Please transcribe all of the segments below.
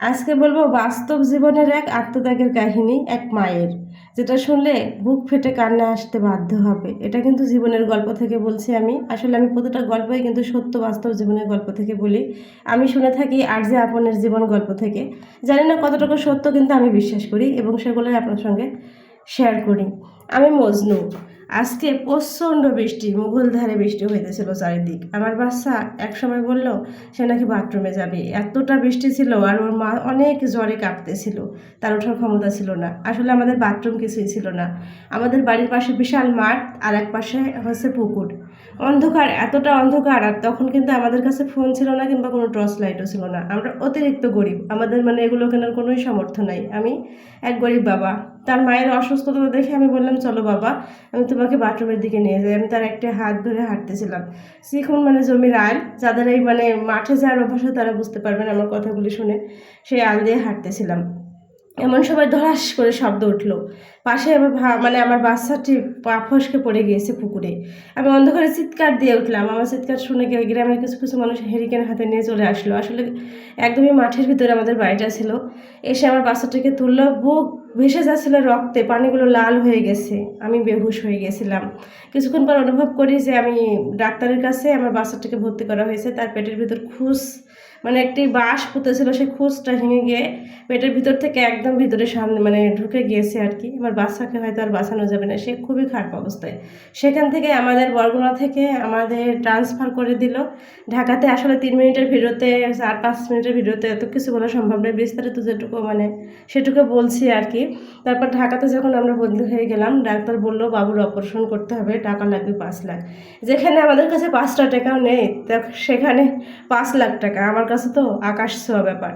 আজকে বলব বাস্তব জীবনের এক আত্মত্যাগের কাহিনী, এক মায়ের, যেটা শুনলে বুক ফেটে কান্না আসতে বাধ্য হবে। এটা কিন্তু জীবনের গল্প থেকে বলছি আমি। আসলে আমি প্রতিটা গল্পই কিন্তু সত্য বাস্তব জীবনের গল্প থেকে বলি। আমি শুনে থাকি আর যে আপনের জীবন গল্প থেকে। জানি না কতটুকু সত্য কিন্তু আমি বিশ্বাস করি এবং সেগুলোই আপনার সঙ্গে শেয়ার করি। আমি মজনু। আজকে প্রচণ্ড বৃষ্টি মুঘলধারে বৃষ্টি হইতেছিল চারিদিক। আমার বাচ্চা একসময় বলল, সে নাকি বাথরুমে যাবে? এতটা বৃষ্টি ছিল আর ওর মা অনেক জ্বরে কাঁপতেছিল। তার ওঠার ক্ষমতা ছিল না। আসলে আমাদের বাথরুম কিছুই ছিল না। আমাদের বাড়ির পাশে বিশাল মাঠ আর এক পাশে হচ্ছে পুকুর। অন্ধকার, এতটা অন্ধকার আর তখন কিন্তু আমাদের কাছে ফোন ছিল না কিংবা কোনো টর্চ লাইটও ছিল না। আমরা অতিরিক্ত গরিব। আমাদের মানে এগুলো কেনার কোনোই সামর্থ্য নাই। আমি এক গরিব বাবা। তার মায়ের অসুস্থতা দেখে আমি বললাম, চলো বাবা, আমি তোমাকে বাথরুমের দিকে নিয়ে যাই। আমি তার একটা হাত ধরে হাঁটতেছিলাম। শিখুন মানে জমির আল, যাদের এই মানে মাঠে যাওয়ার অভ্যাস তারা বুঝতে পারবেন আমার কথাগুলি শুনে সেই আল দিয়ে হাঁটতেছিলাম। এমন সময় ধরাস করে শব্দ উঠল। পাশে আমার মানে আমার বাচ্চাটি পা ফসকে পড়ে গিয়েছে পুকুরে। আমি অন্ধকারে চিৎকার দিয়ে উঠলাম। আমার চিৎকার শুনে গিয়ে গ্রামের কিছু কিছু মানুষ হেরিকেন হাতে নিয়ে চলে আসলো। আসলে একদমই মাঠের ভিতরে আমাদের বাড়িটা ছিল। এসে আমার বাচ্চাটিকে তুললো বুক ভেসে যাচ্ছিল রক্তে, পানিগুলো লাল হয়ে গেছে। আমি বেহুশ হয়ে গেছিলাম। কিছুক্ষণ পর অনুভব করি যে আমি ডাক্তারের কাছে আমার বাচ্চাটাকে ভর্তি করা হয়েছে। তার পেটের ভিতর খুস মানে একটি বাঁশ পুঁতেছিল সেই খুসটা ভেঙে গিয়ে পেটের ভিতর থেকে একদম ভিতরে সামনে মানে ঢুকে গিয়েছে আর কি। আমার বাচ্চাকে হয়তো আর বাঁচানো যাবে না। সে খুবই খারাপ অবস্থায়। সেখান থেকে আমাদের বরগুনা থেকে আমাদের ট্রান্সফার করে দিল। ঢাকাতে আসলে তিন মিনিটের ভিডিওতে, চার পাঁচ মিনিটের ভিডিওতে এত কিছু বলা সম্ভব নয়। বিস্তারিত যেটুকু মানে সেটুকু বলছি আর কি। তারপর ঢাকাতে যখন আমরা বদলি হয়ে গেলাম, ডাক্তার বলল, বাবুর অপারেশন করতে হবে, টাকা লাগবে পাঁচ লাখ। যেখানে আমাদের কাছে পাঁচটা টাকাও নেই সেখানে পাঁচ লাখ টাকা। আমার কাছে তো আকাশ ছোঁয়া ব্যাপার।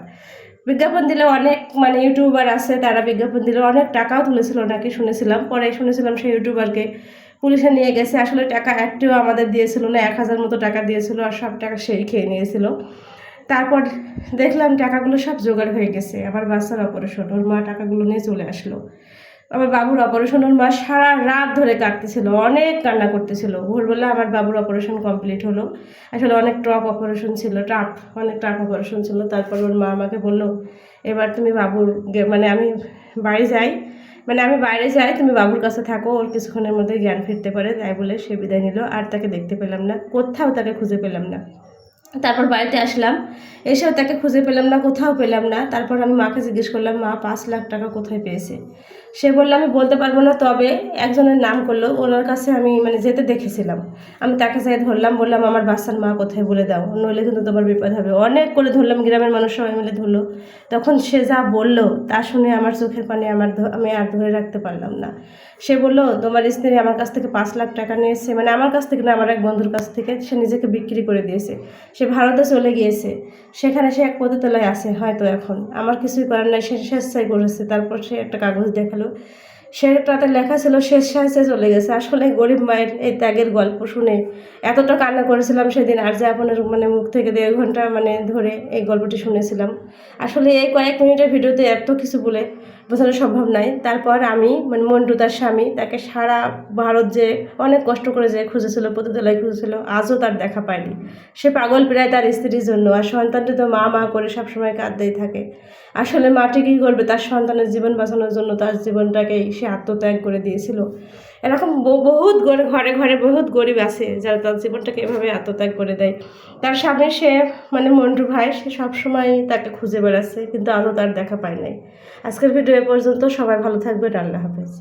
বিজ্ঞাপন দিলে অনেক মানে ইউটিউবার আছে, তারা বিজ্ঞাপন দিলে অনেক টাকাও তুলেছিল নাকি শুনেছিলাম। পরে শুনেছিলাম সেই ইউটিউবারকে, পুলিশে নিয়ে গেছে, আসলে টাকা একটিও আমাদের দিয়েছিল না, এক হাজার মতো টাকা দিয়েছিল, আর সব টাকা সেই খেয়ে নিয়েছিল। তারপর দেখলাম টাকাগুলো সব জোগাড় হয়ে গেছে। আমার বাচ্চার অপারেশন ওর মা টাকাগুলো নিয়ে চলে আসলো। আমার বাবুর অপারেশন ওর মা সারা রাত ধরে কাটতেছিল অনেক কান্না করতেছিল। ভোরবেলা আমার বাবুর অপারেশন কমপ্লিট হলো। আসলে অনেক টপ অপারেশন ছিল টাফ অনেক টাফ অপারেশন ছিল। তারপর ওর মা আমাকে বলল, এবার তুমি বাবুর মানে আমি বাড়ি যাই মানে আমি বাইরে যাই, তুমি বাবুর কাছে থাকো, ওর কিছুক্ষণের মধ্যে জ্ঞান ফিরতে পারে। তাই বলে সে বিদায় নিল। আর তাকে দেখতে পেলাম না, কোথাও তাকে খুঁজে পেলাম না। তারপর বাড়িতে আসলাম। এসেও তাকে খুঁজে পেলাম না, কোথাও পেলাম না। তারপর আমি মাকে জিজ্ঞেস করলাম, মা, পাঁচ লাখ টাকা কোথায় পেয়েছে? সে বলল, আমি বলতে পারব না, তবে একজনের নাম করল। ওনার কাছে আমি মানে যেতে দেখেছিলাম। আমি তাকে যাই ধরলাম, বললাম, আমার বাচ্চার মা কোথায় বলে দাও। নইলে কিন্তু তোমার বিপদ হবে। অনেক করে ধরলাম, গ্রামের মানুষ সবাই মিলে ধরলো। তখন সে যা বলল, তা শুনে আমার চোখের পানি আমার আমি আর ধরে রাখতে পারলাম না। সে বলল, তোমার স্ত্রী আমার কাছ থেকে পাঁচ লাখ টাকা নিয়েছে। মানে আমার কাছ থেকে না, আমার এক বন্ধুর কাছ থেকে। সে নিজেকে বিক্রি করে দিয়েছে। সে ভারতে চলে গিয়েছে। সেখানে সে এক পদতলায় আছে হয়তো এখন। আমার কিছুই করার নাই, সে স্বেচ্ছায় করেছে, তারপর সে একটা কাগজ দেখাল। সেটাতে লেখা ছিল শেষ সাহসে চলে গেছে। আসলে গরিব মায়ের এই ত্যাগের গল্প শুনে এতটা কান্না করেছিলাম সেদিন, আর যে আপনার মানে মুখ থেকে দেড় ঘণ্টা মানে ধরে এই গল্পটি শুনেছিলাম। আসলে এই কয়েক মিনিটের ভিডিওতে এত কিছু বলে বোঝানো সম্ভব নয় তারপর আমি মানে মন্টু তার স্বামী, তাকে সারা ভারত যে অনেক কষ্ট করে যে খুঁজেছিল, পতিতলায় খুঁজেছিল, আজও তার দেখা পায়নি। সে পাগল প্রায় তার স্ত্রীর জন্য, আর সন্তানটি তো মা মা করে সবসময় কাঁদতেই থাকে। আসলে মাটি কী করবে, তার সন্তানের জীবন বাঁচানোর জন্য তার জীবনটাকে সে আত্মত্যাগ করে দিয়েছিল। এরকম বহুত ঘরে ঘরে বহুত গরিব আছে, যারা তার জীবনটাকে এভাবে আত্মত্যাগ করে দেয়। তার সামনে সে মানে মন্টু ভাই, সে সবসময় তাকে খুঁজে বেড়াচ্ছে, কিন্তু আজও তার দেখা পায় নাই। আজকের ভিডিও এ পর্যন্ত সবাই ভালো থাকবেন আল্লাহ হাফেজ।